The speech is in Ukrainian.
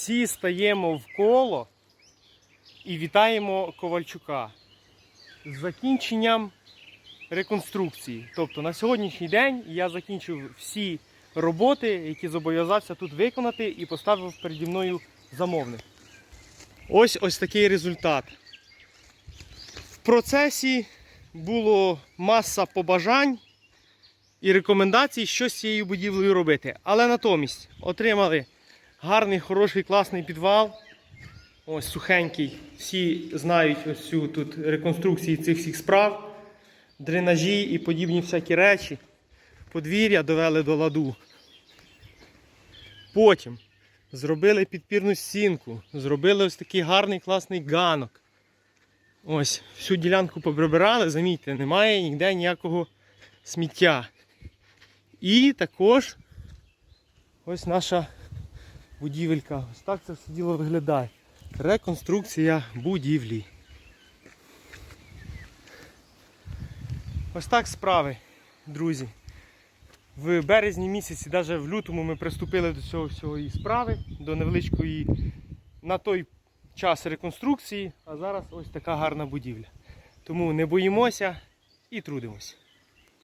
всі стаємо в коло і вітаємо Ковальчука з закінченням реконструкції. Тобто на сьогоднішній день я закінчив всі роботи, які зобов'язався тут виконати, і поставив переді мною замовник. Ось ось такий результат. В процесі було маса побажань і рекомендацій, що з цією будівлею робити. Але натомість отримали гарний, хороший, класний підвал. Ось сухенький. Всі знають ось цю тут реконструкції цих всіх справ, дренажі і подібні всякі речі. Подвір'я довели до ладу. Потім зробили підпірну стінку, зробили ось такий гарний класний ганок. Ось, всю ділянку поприбирали, замітьте, немає ніде ніякого сміття. І також ось наша будівелька. Ось так це все діло виглядає. Реконструкція будівлі. Ось так справи, друзі. В березні місяці, навіть в лютому, ми приступили до цього всього і справи, до невеличкої на той час реконструкції, а зараз ось така гарна будівля. Тому не боїмося і трудимося.